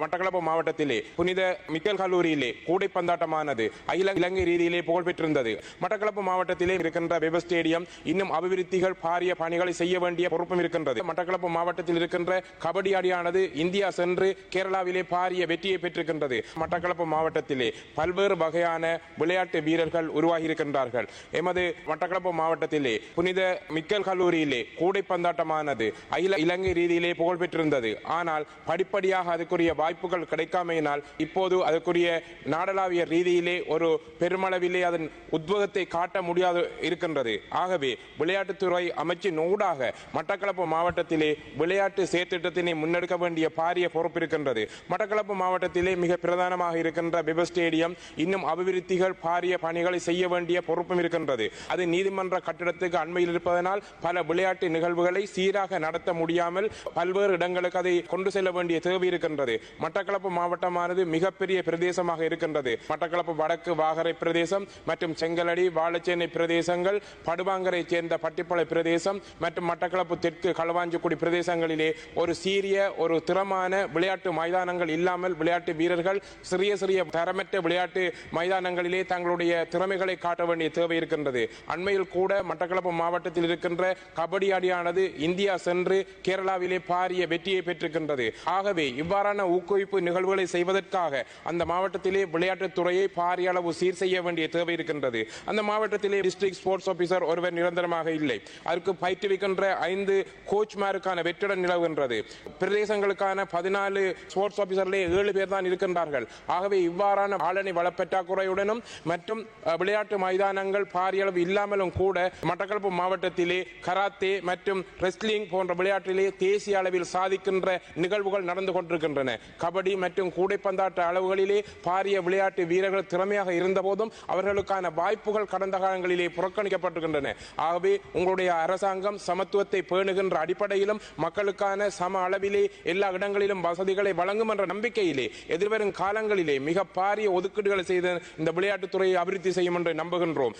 மட்டக்களப்பு மாவட்டத்திலே புனித மிக்கல் கல்லூரியிலே கூடைப்பந்தாட்டமானது அகில இலங்கை ரீதியிலே புகழ் பெற்றிருந்தது மட்டக்களப்பு மாவட்டத்திலே இருக்கின்ற வெப ஸ்டேடியம் இன்னும் அபிவிருத்திகள் பாரிய பணிகளை செய்ய வேண்டிய பொறுப்பும் இருக்கின்றது. மட்டக்களப்பு மாவட்டத்தில் இருக்கின்ற கபடி அடியானது இந்தியா சென்று கேரளாவிலே பாரிய வெற்றியை பெற்றிருக்கின்றது. மட்டக்களப்பு மாவட்டத்திலே பல்வேறு வகையான விளையாட்டு வீரர்கள் உருவாகி இருக்கின்றார்கள் எமது மட்டக்களப்பு மாவட்டத்திலே புனித மிக்கல் கல்லூரியிலே கூடைப்பந்தாட்டமானது அகில இலங்கை ரீதியிலே புகழ் பெற்றிருந்தது ஆனால் படிப்படியாக அதுக்குரிய வாய்ப்புகள் கிடைக்காமையினால் இப்போது அதற்குரிய நாடளாவிய ரீதியிலே ஒரு பெருமளவிலே அதன் உத்வேகத்தை காட்ட முடியாது இருக்கின்றது. ஆகவே விளையாட்டுத்துறை அமைச்சின் ஊடாக மட்டக்களப்பு மாவட்டத்திலே விளையாட்டு செயற்திட்டத்தினை முன்னெடுக்க வேண்டிய பாரிய பொறுப்பு இருக்கின்றது. மட்டக்களப்பு மாவட்டத்திலே மிக பிரதானமாக இருக்கின்ற விப ஸ்டேடியம் இன்னும் அபிவிருத்திகள் பாரிய பணிகளை செய்ய வேண்டிய பொறுப்பும் இருக்கின்றது. அது நீதிமன்ற கட்டிடத்துக்கு அண்மையில் இருப்பதனால் பல விளையாட்டு நிகழ்வுகளை சீராக நடத்த முடியாமல் பல்வேறு இடங்களுக்கு அதை கொண்டு செல்ல வேண்டிய தேவை இருக்கின்றது. மட்டக்களப்பு மாவட்டமானது மிகப்பெரிய பிரதேசமாக இருக்கின்றது. மட்டக்களப்பு வடக்கு வாகரை பிரதேசம் மற்றும் செங்கலடி வாழச்சேனை பிரதேசங்கள் படுவாங்கரை சேர்ந்த பட்டிப்பளை பிரதேசம் மற்றும் மட்டக்களப்பு தெற்கு களவாஞ்சிக்குடி பிரதேசங்களிலே ஒரு சீரிய ஒரு திறமான விளையாட்டு மைதானங்கள் இல்லாமல் விளையாட்டு வீரர்கள் சிறிய சிறிய தரமற்ற விளையாட்டு மைதானங்களிலே தங்களுடைய திறமைகளை காட்ட வேண்டிய தேவை இருக்கின்றது. அண்மையில் கூட மட்டக்களப்பு மாவட்டத்தில் இருக்கின்ற கபடி அணியானது இந்தியா சென்று கேரளாவிலே பாரிய வெற்றியை பெற்றிருக்கின்றது. ஆகவே இவ்வாறான ஊக்குவிப்பு நிகழ்வுகளை செய்வதற்காக அந்த மாவட்டத்திலே விளையாட்டுத் துறையை பாரிய அளவு சீர் செய்ய வேண்டிய தேவை இருக்கின்றது. அந்த மாவட்டத்திலே டிஸ்ட்ரிக்ட் ஸ்போர்ட்ஸ் ஆபீசர் ஒருவர் நிரந்தரமாக இல்லை. அதற்கு பயிற்றுவிக்கின்ற ஐந்து கோச்மாருக்கான வெற்றிடம் நிலவுகின்றது. பிரதேசங்களுக்கான பதினாலு ஸ்போர்ட்ஸ் ஆபீசர்லே ஏழு பேர் தான் இருக்கின்றார்கள். ஆகவே இவ்வாறான ஆளணி வளப்பற்றாக்குறையுடனும் மற்றும் விளையாட்டு மைதானங்கள் பாரிய அளவு இல்லாமலும் கூட மட்டக்களப்பு மாவட்டத்திலே கராத்தே மற்றும் ரெஸ்லிங் போன்ற விளையாட்டிலே தேசிய அளவில் சாதிக்கின்ற நிகழ்வுகள் நடந்து கொண்டிருக்கின்றன. கபடி மற்றும் கூடைப்பந்தாட்ட அளவுகளிலே பாரிய விளையாட்டு வீரர்கள் திறமையாக இருந்தபோதும் அவர்களுக்கான வாய்ப்புகள் கடந்த காலங்களிலே புறக்கணிக்கப்பட்டிருக்கின்றன. ஆகவே உங்களுடைய அரசாங்கம் சமத்துவத்தை பேணுகின்ற அடிப்படையிலும் மக்களுக்கான சம அளவிலே எல்லா இடங்களிலும் வசதிகளை வழங்கும் என்ற நம்பிக்கையிலே எதிர்வரும் காலங்களிலே மிக பாரிய ஒதுக்கீடுகளை செய்து இந்த விளையாட்டுத்துறையை அபிவிருத்தி செய்யும் என்று நம்புகின்றோம்.